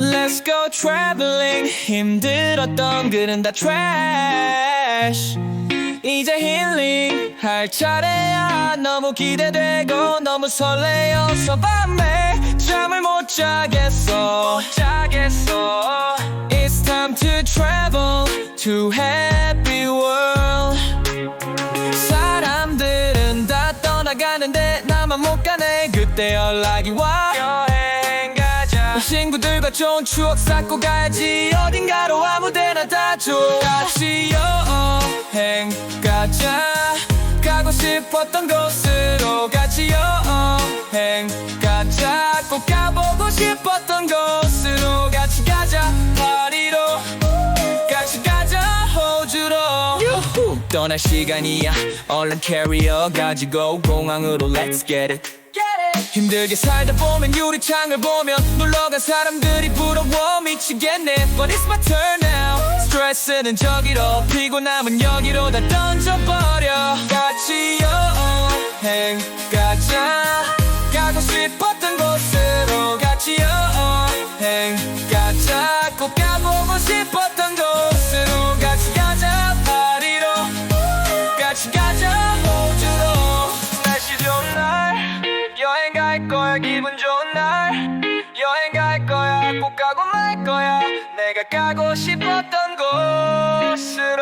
Let's go traveling. 힘들었던 글은 다 trash. 이제 힐링 할 차례야. 너무 기대되고 너무 설레어서 밤에 잠을 못 자겠어. 못 자겠어. It's time to travel to happy world. 사람들은 다 떠나가는데 나만 못 가네. 그때 연락이 와 친구들과 좋은 추억 쌓고 가야지. 어딘가로 아무데나 다줘. 같이 여행 가자. 가고 싶었던 곳으로 같이 여행 가자. 꼭 가보고 싶었던 곳으로 같이 가자. 파리로 같이 가자. 호주로. 유후. 떠날 시간이야. 얼른 캐리어 가지고 공항으로 Let's get it 힘들게 살다 보면 유리창을 보면 놀러간 사람들이 부러워 미치겠네. But it's my turn now? 스트레스는 저기로 피곤함은 여기로 다 던져버려. 같이 여행 가자. 가고 싶었던 곳으로 같이 여행 가자. 꼭 가보고 싶었던 곳으로 같이 가자. 파리로 같이 가자 기분 좋은 날. 여행 갈 거야 꼭 가고 말 거야. 내가 가고 싶었던 곳으로